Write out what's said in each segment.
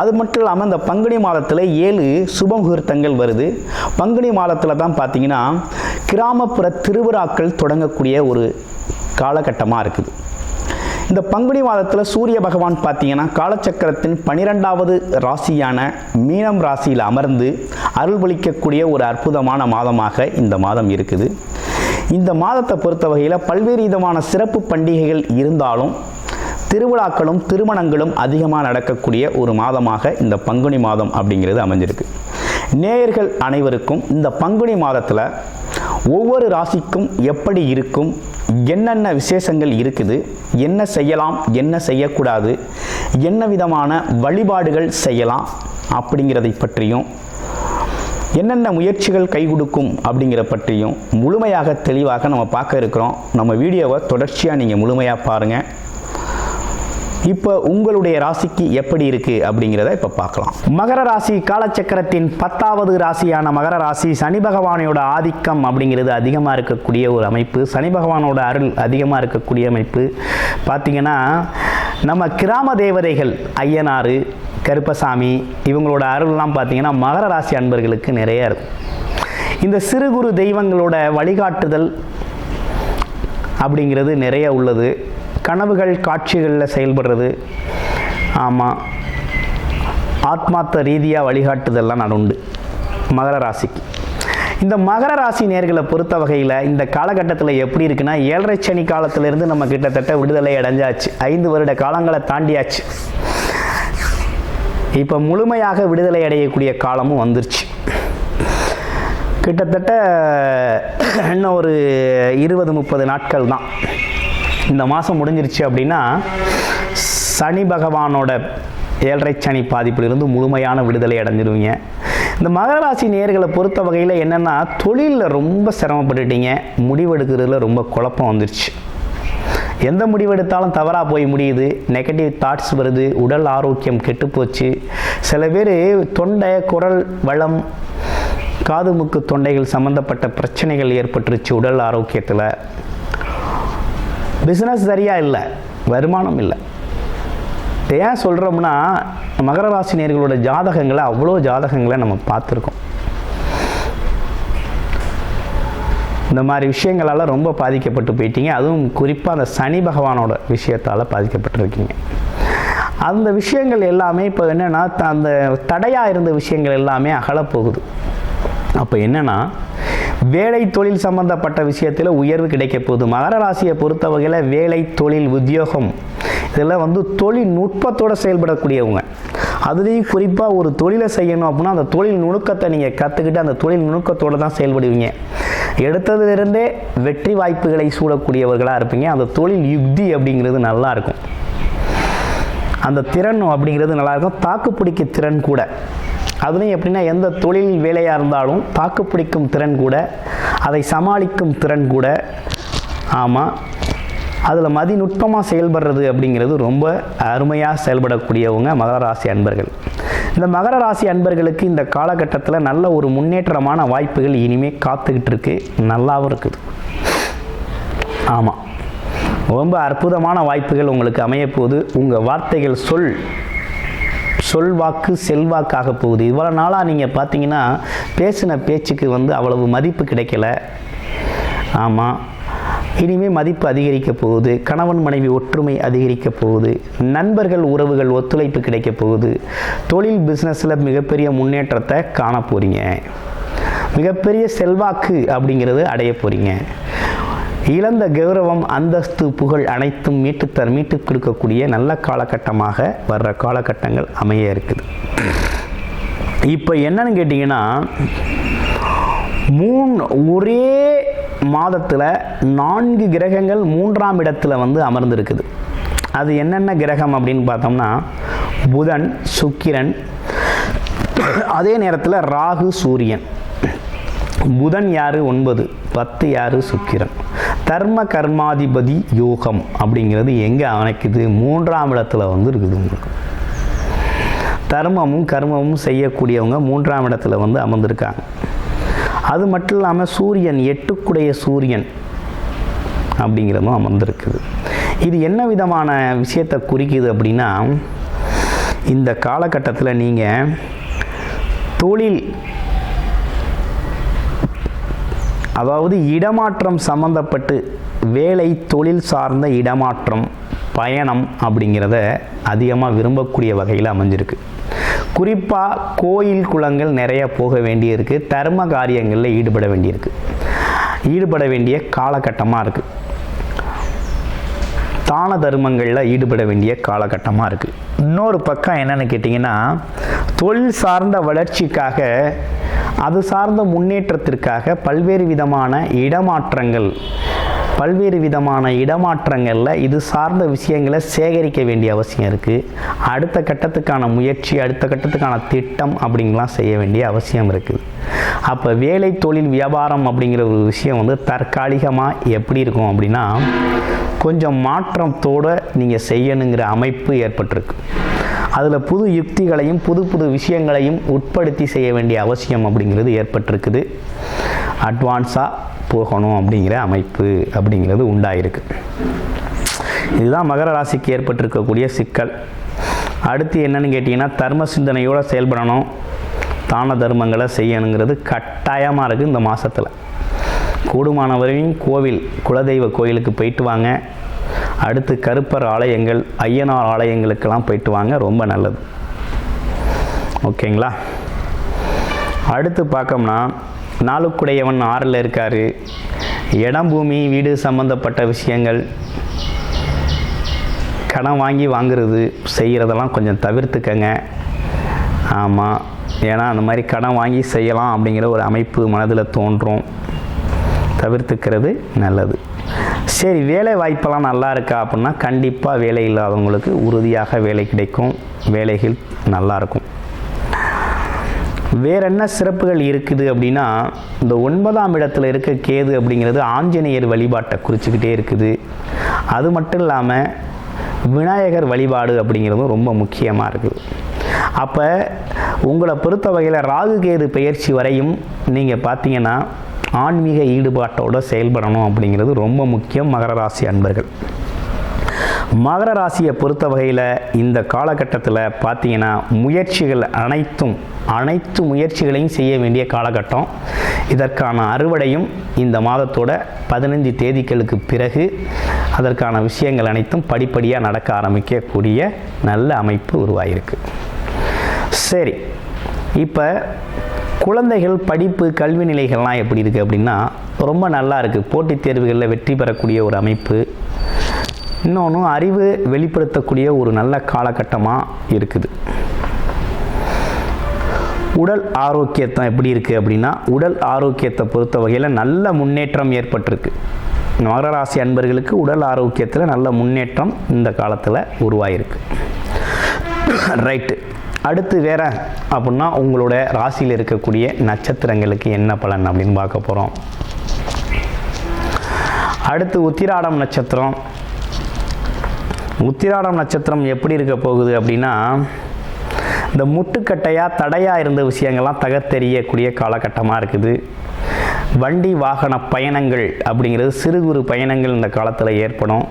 அது மட்டும் இல்லாமல் இந்த பங்குனி மாதத்தில் ஏழு சுப முகூர்த்தங்கள் வருது. பங்குனி மாதத்தில் தான் பார்த்தீங்கன்னா கிராமப்புற திருவிழாக்கள் தொடங்கக்கூடிய ஒரு காலகட்டமாக இருக்குது. இந்த பங்குனி மாதத்தில் சூரிய பகவான் பார்த்தீங்கன்னா காலச்சக்கரத்தின் பனிரெண்டாவது ராசியான மீனம் ராசியில் அமர்ந்து அருள்வளிக்கக்கூடிய ஒரு அற்புதமான மாதமாக இந்த மாதம் இருக்குது. இந்த மாதத்தை பொறுத்த வகையில் பல்வேறு விதமான சிறப்பு பண்டிகைகள் இருந்தாலும் திருவிழாக்களும் திருமணங்களும் அதிகமாக நடக்கக்கூடிய ஒரு மாதமாக இந்த பங்குனி மாதம் அப்படிங்கிறது அமைஞ்சிருக்கு. நேயர்கள் அனைவருக்கும் இந்த பங்குனி மாதத்தில் ஒவ்வொரு ராசிக்கும் எப்படி இருக்கும் என்னென்ன விசேஷங்கள் இருக்குது என்ன செய்யலாம் என்ன செய்யக்கூடாது என்ன விதமான வழிபாடுகள் செய்யலாம் அப்படிங்கிறதை பற்றியும் என்னென்ன முயற்சிகள் கை கொடுக்கும் அப்படிங்கிற பற்றியும் முழுமையாக தெளிவாக நம்ம பார்க்க இருக்கிறோம். நம்ம வீடியோவை தொடர்ச்சியாக நீங்கள் முழுமையாக பாருங்கள் இப்போ உங்களுடைய ராசிக்கு எப்படி இருக்கு அப்படிங்கிறத இப்போ பார்க்கலாம். மகர ராசி காலச்சக்கரத்தின் பத்தாவது ராசியான மகர ராசி சனி பகவானோட ஆதிக்கம் அப்படிங்கிறது அதிகமாக இருக்கக்கூடிய ஒரு அமைப்பு. சனி பகவானோட அருள் அதிகமாக இருக்கக்கூடிய அமைப்பு. பார்த்தீங்கன்னா நம்ம கிராம தேவதைகள் ஐயனாறு கருப்பசாமி இவங்களோட அருள்லாம் பார்த்தீங்கன்னா மகர ராசி அன்பர்களுக்கு நிறைய இருக்கும். இந்த சிறு குறு தெய்வங்களோட வழிகாட்டுதல் அப்படிங்கிறது நிறைய உள்ளது. கனவுகள் காட்சிகளில் செயல்படுறது. ஆமாம் ஆத்மார்த்த ரீதியாக வழிகாட்டுதெல்லாம் நான் உண்டு. மகர ராசிக்கு. இந்த மகர ராசி நேர்களை பொறுத்த வகையில் இந்த காலகட்டத்தில் எப்படி இருக்குன்னா ஏழரை சனி காலத்திலிருந்து நம்ம கிட்டத்தட்ட விடுதலை அடைஞ்சாச்சு. ஐந்து வருட காலங்களை தாண்டியாச்சு. இப்போ முழுமையாக விடுதலை அடையக்கூடிய காலமும் வந்துருச்சு. கிட்டத்தட்ட இன்னும் ஒரு இருபது முப்பது நாட்கள் தான். இந்த மாதம் முடிஞ்சிருச்சு அப்படின்னா சனி பகவானோட ஏழரை சனி பாதிப்பிலிருந்து முழுமையான விடுதலை அடைஞ்சிருவீங்க. இந்த மகர ராசி நேர்களை பொறுத்த வகையில் என்னென்னா தொழிலில் ரொம்ப சிரமப்பட்டுட்டீங்க. முடிவெடுக்கிறதுல ரொம்ப குழப்பம் வந்துருச்சு. எந்த முடிவெடுத்தாலும் தவறாக போய் முடியுது. நெகட்டிவ் தாட்ஸ் வருது. உடல் ஆரோக்கியம் கெட்டுப்போச்சு சில பேர் தொண்டை குரல் வளம் காது மூக்கு தொண்டைகள் சம்மந்தப்பட்ட பிரச்சனைகள் ஏற்பட்டுருச்சு உடல் ஆரோக்கியத்தில். பிஸ்னஸ் சரியாக இல்லை. வருமானம் இல்லை. ஏன் சொல்கிறோம்னா மகர ராசினியர்களோட ஜாதகங்களை அவ்வளோ ஜாதகங்களை நம்ம பார்த்துருக்கோம். இந்த மாதிரி விஷயங்களால் ரொம்ப பாதிக்கப்பட்டு போயிட்டீங்க. அதுவும் குறிப்பாக அந்த சனி பகவானோட விஷயத்தால் பாதிக்கப்பட்டிருக்கீங்க. அந்த விஷயங்கள் எல்லாமே இப்போ என்னென்னா அந்த தடையாக இருந்த விஷயங்கள் எல்லாமே அகலப்போகுது. அப்போ என்னென்னா வேலை தொழில் சம்பந்தப்பட்ட விஷயத்தில் உயர்வு கிடைக்க போகுது. மகர ராசியை பொறுத்த வகையில் வேலை தொழில் உத்தியோகம் இதெல்லாம் வந்து தொழில்நுட்பத்தோடு செயல்படக்கூடியவங்க. அதுலேயும் குறிப்பாக ஒரு தொழிலை செய்யணும் அப்படின்னா அந்த தொழில் நுணுக்கத்தை நீங்கள் கற்றுக்கிட்டு அந்த தொழில் நுணுக்கத்தோடு தான் செயல்படுவீங்க. எடுத்ததுலேருந்தே வெற்றி வாய்ப்புகளை சூடக்கூடியவர்களாக இருப்பீங்க. அந்த தொழில் யுக்தி அப்படிங்கிறது நல்லாயிருக்கும் அந்த திறன் அப்படிங்கிறது நல்லாயிருக்கும். தாக்குப்பிடிக்க திறன் கூட. அதுலேயும் எப்படின்னா எந்த தொழில் வேலையாக இருந்தாலும் தாக்குப்பிடிக்கும் திறன் கூட அதை சமாளிக்கும் திறன் கூட. ஆமாம் அதில் மதிநுட்பமாக செயல்படுறது அப்படிங்கிறது ரொம்ப அருமையாக செயல்படக்கூடியவங்க மகர ராசி அன்பர்கள். இந்த மகர ராசி அன்பர்களுக்கு இந்த காலகட்டத்தில் நல்ல ஒரு முன்னேற்றமான வாய்ப்புகள் இனிமேல் காத்துக்கிட்டு இருக்கு. நல்லாவும் இருக்குது. ஆமாம் ரொம்ப அற்புதமான வாய்ப்புகள் உங்களுக்கு அமையப்போகுது. உங்கள் வார்த்தைகள் சொல் சொல்வாக்கு செல்வாக்காக போகுது. இவ்வளோ நாளாக நீங்கள் பார்த்தீங்கன்னா பேசின பேச்சுக்கு வந்து அவ்வளவு மதிப்பு கிடைக்கல. ஆமாம் இனிமேல் மதிப்பு அதிகரிக்க போகுது. கணவன் மனைவி ஒற்றுமை அதிகரிக்க போகுது. நண்பர்கள் உறவுகள் ஒத்துழைப்பு கிடைக்க போகுது. தொழில் பிஸ்னஸில் மிகப்பெரிய முன்னேற்றத்தை காண போகிறீங்க மிகப்பெரிய செல்வாக்கு அப்படிங்கிறது அடைய போகிறீங்க இழந்த கௌரவம் அந்தஸ்து புகழ் அனைத்தும் மீட்டுத்தர் மீட்டு கொடுக்கக்கூடிய நல்ல காலகட்டமாக வர்ற காலகட்டங்கள் அமைய இருக்குது. இப்போ என்னன்னு கேட்டிங்கன்னா மூணு ஒரே மாதத்தில் நான்கு கிரகங்கள் மூன்றாம் இடத்துல வந்து அமர்ந்திருக்குது. அது என்னென்ன கிரகம் அப்படின்னு பார்த்தோம்னா புதன் சுக்கிரன் அதே நேரத்தில் ராகு சூரியன். புதன் யாரு? ஒன்பது பத்து யாரு? சுக்கிரன். தர்ம கர்மாதிபதி யோகம் அப்படிங்கிறது எங்கே அமைக்குது மூன்றாம் இடத்துல வந்து இருக்குது உங்களுக்கு. தர்மமும் கர்மமும் செய்யக்கூடியவங்க மூன்றாம் இடத்துல வந்து அமர்ந்திருக்காங்க. அது மட்டும் இல்லாமல் சூரியன் எட்டுக்குடைய சூரியன் அப்படிங்கிறதும் அமர்ந்திருக்குது. இது என்ன விதமான விஷயத்தை குறிக்குது அப்படின்னா இந்த காலகட்டத்தில் நீங்கள் தொழில் அதாவது இடமாற்றம் சம்மந்தப்பட்டு வேலை தொழில் சார்ந்த இடமாற்றம் பயணம் அப்படிங்கிறத அதிகமாக விரும்பக்கூடிய வகையில் அமைஞ்சிருக்கு. குறிப்பாக கோயில் குளங்கள் நிறைய போக வேண்டியிருக்கு தர்ம காரியங்களில் ஈடுபட வேண்டியிருக்கு. ஈடுபட வேண்டிய காலகட்டமாக இருக்குது தான தர்மங்களில் ஈடுபட வேண்டிய காலகட்டமாக இருக்குது இன்னொரு பக்கம் என்னென்னு கேட்டிங்கன்னா தொழில் சார்ந்த வளர்ச்சிக்காக அது சார்ந்த முன்னேற்றத்திற்காக பல்வேறு விதமான இடமாற்றங்கள். பல்வேறு விதமான இடமாற்றங்களில் இது சார்ந்த விஷயங்களை சேகரிக்க வேண்டிய அவசியம் இருக்குது அடுத்த கட்டத்துக்கான முயற்சி அடுத்த கட்டத்துக்கான திட்டம் அப்படிங்கலாம் செய்ய வேண்டிய அவசியம் இருக்குது அப்போ வேலை தொழில் வியாபாரம் அப்படிங்கிற ஒரு விஷயம் வந்து தற்காலிகமாக எப்படி இருக்கும் அப்படின்னா கொஞ்சம் மாற்றத்தோடு நீங்கள் செய்யணுங்கிற அமைப்பு ஏற்பட்டிருக்கு. அதில் புது யுக்திகளையும் புது புது விஷயங்களையும் உட்படுத்தி செய்ய வேண்டிய அவசியம் அப்படிங்கிறது ஏற்பட்டிருக்குது. அட்வான்ஸாக போகணும் அப்படிங்கிற அமைப்பு அப்படிங்கிறது உண்டாயிருக்கு. இதுதான் மகர ராசிக்கு ஏற்பட்டிருக்கக்கூடிய சிக்கல். அடுத்து என்னன்னு கேட்டிங்கன்னா தர்ம சிந்தனையோடு செயல்படணும். தான தர்மங்களை செய்யணுங்கிறது கட்டாயமாக இருக்குது இந்த மாதத்தில் கூடுமானவரையும் கோவில் குலதெய்வ கோயிலுக்கு போயிட்டு வாங்க. அடுத்து கருப்பர் ஆலயங்கள் ஐயனார் ஆலயங்களுக்கெல்லாம் போயிட்டு வாங்க ரொம்ப நல்லது. ஓகேங்களா? அடுத்து பார்க்கோம்னா நாளுக்குடையவன் ஆறில் இருக்கார். இடம் பூமி வீடு சம்மந்தப்பட்ட விஷயங்கள் கடன் வாங்கி வாங்குறது செய்கிறதெல்லாம் கொஞ்சம் தவிர்த்துக்கங்க. ஆமாம் ஏன்னா அந்த மாதிரி கடன் வாங்கி செய்யலாம் அப்படிங்கிற ஒரு அமைப்பு மனதில் தோன்றும். தவிர்த்துக்கிறது நல்லது. சரி வேலை வாய்ப்பெல்லாம் நல்லா இருக்கா அப்படின்னா கண்டிப்பாக வேலை இல்லாதவங்களுக்கு உறுதியாக வேலை கிடைக்கும். வேலைகள் நல்லாயிருக்கும் வேற என்ன சிறப்புகள் இருக்குது அப்படின்னா இந்த ஒன்பதாம் இடத்துல இருக்க கேது அப்படிங்கிறது ஆஞ்சநேயர் வழிபாட்டை குறிச்சிக்கிட்டே இருக்குது. அது மட்டும் இல்லாமல் விநாயகர் வழிபாடு அப்படிங்கிறதும் ரொம்ப முக்கியமாக இருக்குது. அப்போ உங்களை பொறுத்த வகையில் ராகு கேது பயிற்சி வரையும் நீங்கள் பார்த்தீங்கன்னா ஆன்மீக ஈடுபாட்டோடு செயல்படணும் அப்படிங்கிறது ரொம்ப முக்கியம் மகர ராசி அன்பர்கள். மகர ராசியை பொறுத்த வகையில் இந்த காலகட்டத்தில் பார்த்தீங்கன்னா முயற்சிகள் அனைத்தும் அனைத்து முயற்சிகளையும் செய்ய வேண்டிய காலகட்டம். இதற்கான அறுவடையும் இந்த மாதத்தோட பதினஞ்சு தேதிகளுக்கு பிறகு அதற்கான விஷயங்கள் அனைத்தும் படிப்படியாக நடக்க ஆரம்பிக்கக்கூடிய நல்ல அமைப்பு உருவாகிருக்கு சரி இப்போ குழந்தைகள் படிப்பு கல்வி நிலைகள்லாம் எப்படி இருக்குது அப்படின்னா ரொம்ப நல்லா இருக்குது போட்டித் தேர்வுகளில் வெற்றி பெறக்கூடிய ஒரு அமைப்பு. இன்னொன்று அறிவு வெளிப்படுத்தக்கூடிய ஒரு நல்ல காலகட்டமாக இருக்குது. உடல் ஆரோக்கியத்தை எப்படி இருக்குது அப்படின்னா உடல் ஆரோக்கியத்தை பொறுத்த வகையில் நல்ல முன்னேற்றம் ஏற்பட்டிருக்கு. மகர ராசி அன்பர்களுக்கு உடல் ஆரோக்கியத்தில் நல்ல முன்னேற்றம் இந்த காலத்தில் உருவாயிருக்கு. ரைட்டு அடுத்து வேற அப்படின்னா உங்களோட ராசியில் இருக்கக்கூடிய நட்சத்திரங்களுக்கு என்ன பலன் அப்படின்னு பார்க்க போகிறோம் அடுத்து உத்திராடம் நட்சத்திரம். உத்திராடம் நட்சத்திரம் எப்படி இருக்க போகுது அப்படின்னா இந்த முட்டுக்கட்டையாக தடையாக இருந்த விஷயங்கள்லாம் தகர்த்தெறியக்கூடிய காலகட்டமாக இருக்குது. வண்டி வாகன பயணங்கள் அப்படிங்கிறது சிறு குறு பயணங்கள் இந்த காலத்தில் ஏற்படும்.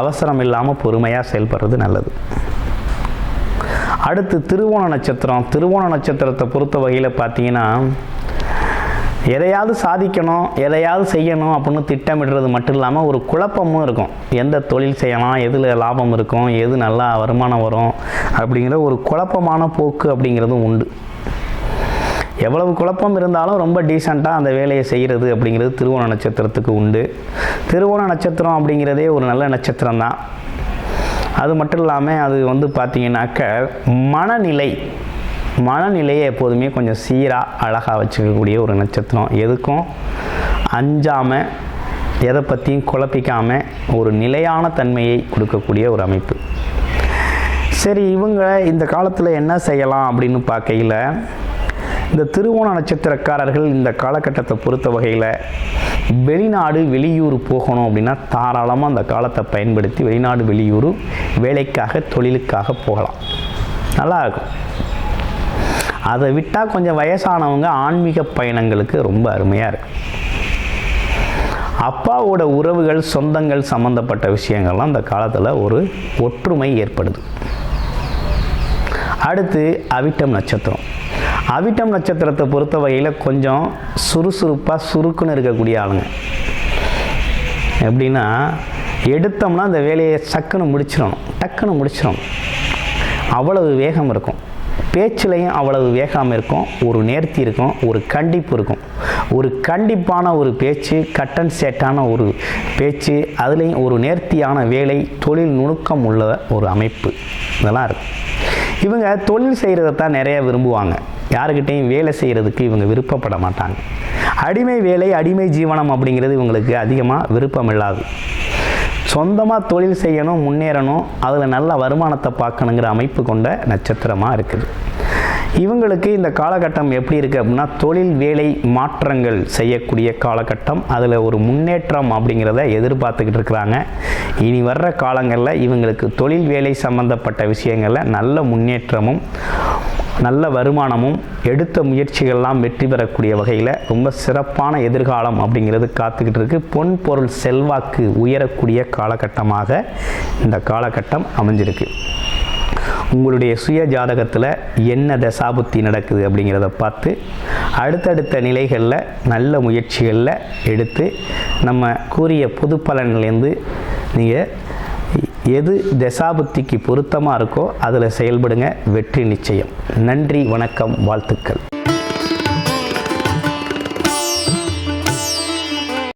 அவசரம் இல்லாமல் பொறுமையாக செயல்படுறது நல்லது. அடுத்து திருவோண நட்சத்திரம். திருவோண நட்சத்திரத்தை பொறுத்த வகையில் பார்த்தீங்கன்னா எதையாவது சாதிக்கணும் எதையாவது செய்யணும் அப்படின்னு திட்டமிடுறது மட்டும் இல்லாமல் ஒரு குழப்பமும் இருக்கும். எந்த தொழில் செய்யலாம் எதில் லாபம் இருக்கும் எது நல்லா வருமானம் வரும் அப்படிங்கிற ஒரு குழப்பமான போக்கு அப்படிங்கிறதும் உண்டு. எவ்வளவு குழப்பம் இருந்தாலும் ரொம்ப டீசெண்டாக அந்த வேலையை செய்கிறது அப்படிங்கிறது திருவோண நட்சத்திரத்துக்கு உண்டு. திருவோண நட்சத்திரம் அப்படிங்கிறதே ஒரு நல்ல நட்சத்திரம் தான் அது மட்டும் இல்லாமல் அது வந்து பார்த்திங்கனாக்க மனநிலை மனநிலையை எப்போதுமே கொஞ்சம் சீராக அழகாக வச்சுக்கக்கூடிய ஒரு நட்சத்திரம். எதுக்கும்? அஞ்சாமல் எதை பற்றியும் குழப்பிக்காமல் ஒரு நிலையான தன்மையை கொடுக்கக்கூடிய ஒரு அமைப்பு. சரி இவங்க இந்த காலத்தில் என்ன செய்யலாம் அப்படின்னு பார்க்கையில் இந்த திருவோண நட்சத்திரக்காரர்கள் இந்த காலகட்டத்தை பொறுத்த வகையில் வெளிநாடு வெளியூர் போகணும் அப்படின்னா தாராளமாக அந்த காலத்தை பயன்படுத்தி வெளிநாடு வெளியூர் வேலைக்காக தொழிலுக்காக போகலாம். நல்லா இருக்கும். அதை விட்டால் கொஞ்சம் வயசானவங்க ஆன்மீக பயணங்களுக்கு ரொம்ப அருமையாக இருக்கும் அப்பாவோட உறவுகள் சொந்தங்கள் சம்மந்தப்பட்ட விஷயங்கள்லாம் அந்த காலத்தில் ஒரு ஒற்றுமை ஏற்படுது. அடுத்து அவிட்டம் நட்சத்திரம். அவிட்டம் நட்சத்திரத்தை பொறுத்த வகையில் கொஞ்சம் சுறுசுறுப்பாக சுருக்குன்னு இருக்கக்கூடிய ஆளுங்க. எப்படின்னா எடுத்தோம்னா அந்த வேலையை சக்குன்னு முடிச்சிடணும் டக்குன்னு முடிச்சிடணும் அவ்வளவு வேகம் இருக்கும். பேச்சிலையும் அவ்வளவு வேகம் இருக்கும். ஒரு நேர்த்தி இருக்கும் ஒரு கண்டிப்பு இருக்கும். ஒரு கண்டிப்பான ஒரு பேச்சு கட்டன் சேட்டான ஒரு பேச்சு அதுலேயும் ஒரு நேர்த்தியான வேலை தொழில் நுணுக்கம் உள்ள ஒரு அமைப்பு. இதெல்லாம் இருக்கும். இவங்க தொழில் செய்கிறத தான் நிறைய விரும்புவாங்க. யாருக்கிட்டையும் வேலை செய்கிறதுக்கு இவங்க விருப்பப்பட மாட்டாங்க. அடிமை வேலை அடிமை ஜீவனம் அப்படிங்கிறது இவங்களுக்கு அதிகமாக விருப்பம் இல்லாது சொந்தமாக தொழில் செய்யணும் முன்னேறணும் அதில் நல்ல வருமானத்தை பார்க்கணுங்கிற அமைப்பு கொண்ட நட்சத்திரமாக இருக்குது. இவங்களுக்கு இந்த காலகட்டம் எப்படி இருக்குது அப்படின்னா தொழில் வேலை மாற்றங்கள் செய்யக்கூடிய காலகட்டம். அதில் ஒரு முன்னேற்றம் அப்படிங்கிறத எதிர்பார்த்துக்கிட்டு இருக்கிறாங்க. இனி வர்ற காலங்களில் இவங்களுக்கு தொழில் வேலை சம்பந்தப்பட்ட விஷயங்களில் நல்ல முன்னேற்றமும் நல்ல வருமானமும் எடுத்த முயற்சிகள்லாம் வெற்றி பெறக்கூடிய வகையில் ரொம்ப சிறப்பான எதிர்காலம் அப்படிங்கிறது காத்துக்கிட்டு இருக்குது பொன் பொருள் செல்வாக்கு உயரக்கூடிய காலகட்டமாக இந்த காலகட்டம் அமைஞ்சிருக்கு. உங்களுடைய சுய ஜாதகத்தில் என்ன தசாபுத்தி நடக்குது அப்படிங்கிறத பார்த்து அடுத்தடுத்த நிலைகளில் நல்ல முயற்சிகளில் எடுத்து நம்ம கூறிய பொது பலன்லேருந்து நீங்கள் எது தசாபுத்திக்கு பொருத்தமாக இருக்கோ அதில் செயல்படுங்க. வெற்றி நிச்சயம். நன்றி வணக்கம் வாழ்த்துக்கள்.